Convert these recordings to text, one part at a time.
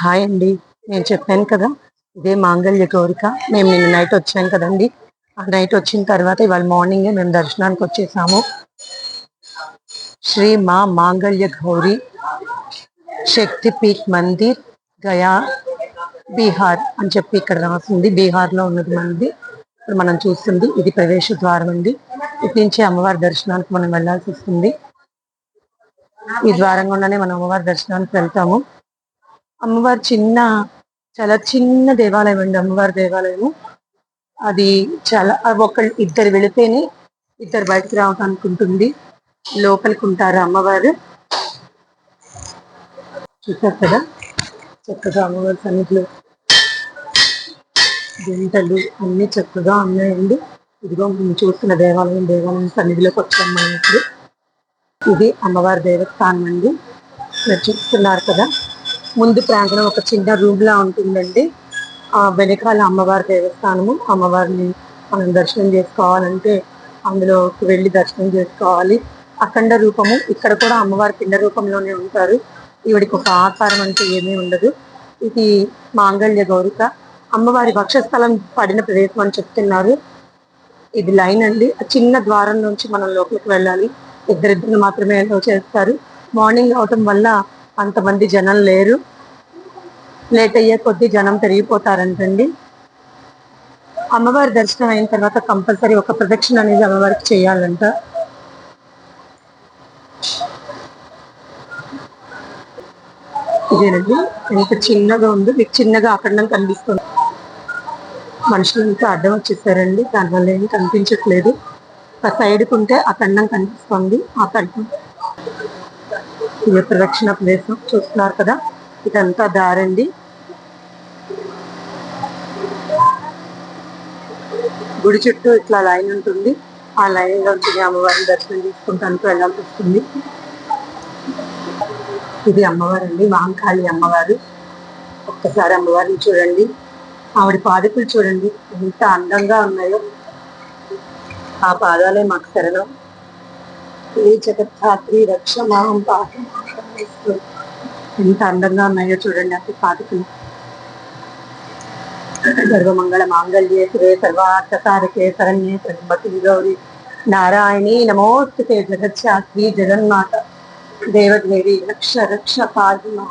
Hi అండి. నేను చెప్పాను కదా ఇదే మాంగళ్య కోరిక మేము నిన్న నైట్ వచ్చాం కదండి. ఆ నైట్ వచ్చిన తర్వాత ఇవాళ మార్నింగే మేము దర్శనానికి వచ్చేసాము. శ్రీ మా మాంగళ్య గౌరి శక్తిపీఠ్ మందిర్ గయా బీహార్ అని చెప్పి ఇక్కడ రాసింది. బీహార్లో ఉన్నది మంది ఇప్పుడు మనం చూస్తుంది ఇది ప్రవేశ ద్వారం అండి. ఇటు నుంచి అమ్మవారి దర్శనానికి మనం వెళ్ళాల్సి వస్తుంది. ఈ ద్వారం గుండానే మనం అమ్మవారి దర్శనానికి వెళ్తాము. అమ్మవారి చిన్న చాలా చిన్న దేవాలయం అండి అమ్మవారి దేవాలయం అది చాలా ఒకళ్ళు ఇద్దరు వెళితేనే ఇద్దరు బయటకు రావడానికి ఉంటుంది లోపలికి ఉంటారు అమ్మవారు. చూసారు కదా? చక్కగా అమ్మవారి సన్నిధిలో గంటలు అన్ని చక్కగా ఉన్నాయండి. ఇదిగో మేము చూస్తున్న దేవాలయం దేవాలయం సన్నిధిలోకి వచ్చాం మనం ఇప్పుడు. ఇది అమ్మవారి దేవస్థానం అండి. మీరు చూస్తున్నారు కదా? ముందు ప్రాంగణం ఒక చిన్న రూమ్ లా ఉంటుందండి. ఆ వెనకాల అమ్మవారి దేవస్థానము. అమ్మవారిని మనం దర్శనం చేసుకోవాలంటే అందులోకి వెళ్ళి దర్శనం చేసుకోవాలి. అఖండ రూపము. ఇక్కడ కూడా అమ్మవారి పిండ రూపంలోనే ఉంటారు. ఈవిడికి ఒక ఆకారం అంటే ఏమీ ఉండదు. ఇది మాంగళ్య గౌరిక. అమ్మవారి వక్షస్థలం పడిన ప్రదేశం అని చెప్తున్నారు. ఇది లైన్ అండి. చిన్న ద్వారం నుంచి మనం లోపలికి వెళ్ళాలి. ఇద్దరిద్దరు మాత్రమే అలౌ చేస్తారు. మార్నింగ్ అవటం వల్ల అంతమంది జనం లేరు. లేట్ అయ్యే కొద్దీ జనం పెరిగిపోతారంటండి. అమ్మవారి దర్శనం అయిన తర్వాత కంపల్సరీ ఒక ప్రదక్షిణ అనేది అమ్మవారికి చేయాలంట. ఇదేనండి. ఎంత చిన్నగా ఉందో మీకు చిన్నగా అక్కడ కనిపిస్తుంది. మనుషులంతా అడ్డం వచ్చేసారండి. దానివల్ల ఏమి కనిపించట్లేదు. ఒక సైడ్కి ఉంటే ఆ కనిపిస్తుంది. ఆ ఖండం ఇది ప్రదక్షిణ ప్రదేశం చూస్తున్నారు కదా? ఇదంతా దారండి. గుడి చుట్టూ ఇట్లా లైన్ ఉంటుంది. ఆ లైన్లో ఉంటుంది అమ్మవారిని దర్శనం తీసుకుంటానికి వెళ్ళాల్సి వస్తుంది. ఇది అమ్మవారు అండి మాంకాళి అమ్మవారు. ఒక్కసారి అమ్మవారిని చూడండి. ఆవిడ పాదకులు చూడండి. ఎంత అందంగా ఉన్నాయో. ఆ పాదాలే మాకు శరణం. ఏ జగత్ధాత్రి రక్ష మాం పాఠ ఎంత అందంగా ఉన్నాయో చూడండి అతి పాదకులు. సర్వమంగళ మాంగళ్యే శివే సర్వార్థకారకే శరణ్యే త్రయంబకి గౌరి. నారాయణి నమోస్తుతే జగత్శాస్త్రి జగన్మాత. దేవదేవి రక్ష రక్ష పాదిమా.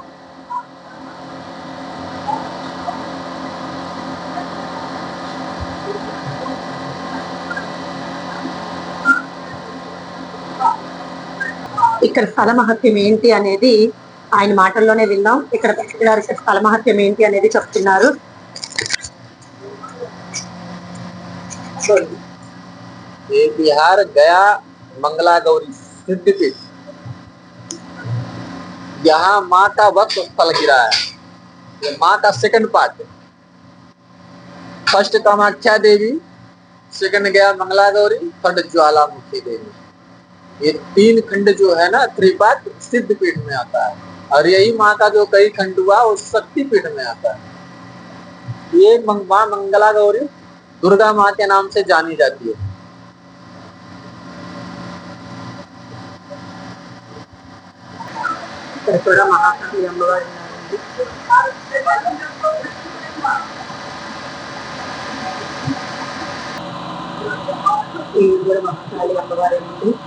ఇక్కడ స్థల మహత్యం ఏంటి అనేది ఆయన మాటల్లోనే విన్నాం ఇక్కడ పర్టికులర్ స్థల మహత్యం ఏంటి అనేది చెప్తున్నారు ये बिहार गया मंगला गौरी सिद्धपीठ यहाँ माँ का वक्त स्थल गिरा है ये माँ का सेकंड पार्ट है फर्स्ट कामाख्या देवी सेकंड गया मंगला गौरी थर्ड ज्वालामुखी देवी ये तीन खंड जो है ना, त्रिपाद सिद्ध पीठ में आता है। और यही माँ का जो कई खंड हुआ, वो शक्ति पीठ में आता है। ये माँ मंगला गौरी दुर्गा माँ के नाम से जानी जाती है। महाकाली महाकाली अम्बवारी